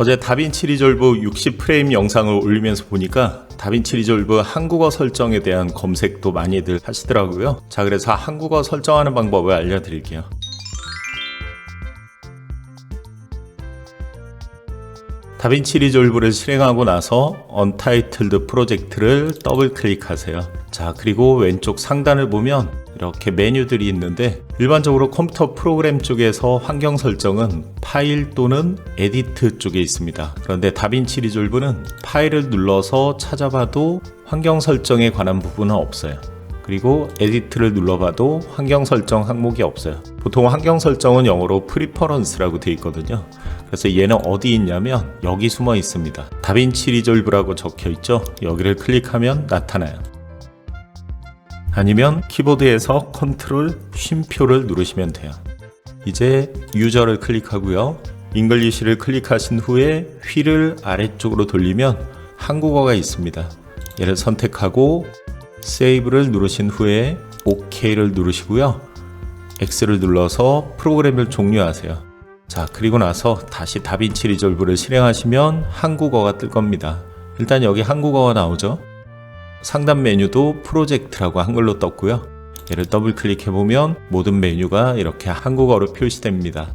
어제 다빈치 리졸브 60프레임 영상을 올리면서 보니까 다빈치 리졸브 한국어 설정에 대한 검색도 많이들 하시더라고요. 자, 그래서 한국어 설정하는 방법을 알려드릴게요. 다빈치 리졸브를 실행하고 나서 언타이틀드 프로젝트를 더블 클릭하세요. 자, 그리고 왼쪽 상단을 보면 이렇게 메뉴들이 있는데 일반적으로 컴퓨터 프로그램 쪽에서 환경 설정은 파일 또는 에디트 쪽에 있습니다. 그런데 다빈치 리졸브는 파일을 눌러서 찾아봐도 환경 설정에 관한 부분은 없어요. 그리고 에디트를 눌러봐도 환경 설정 항목이 없어요. 보통 환경 설정은 영어로 프리퍼런스라고 되어 있거든요. 그래서 얘는 어디 있냐면 여기 숨어 있습니다. 다빈치 리졸브라고 적혀 있죠. 여기를 클릭하면 나타나요. 아니면 키보드에서 컨트롤 쉼표를 누르시면 돼요. 이제 유저를 클릭하고요. 잉글리시를 클릭하신 후에 휠을 아래쪽으로 돌리면 한국어가 있습니다. 얘를 선택하고 세이브를 누르신 후에 OK를 누르시고요. X를 눌러서 프로그램을 종료하세요. 자, 그리고 나서 다시 다빈치 리졸브를 실행하시면 한국어가 뜰 겁니다. 일단 여기 한국어가 나오죠. 상단 메뉴도 프로젝트라고 한글로 떴고요. 얘를 더블 클릭해 보면 모든 메뉴가 이렇게 한국어로 표시됩니다.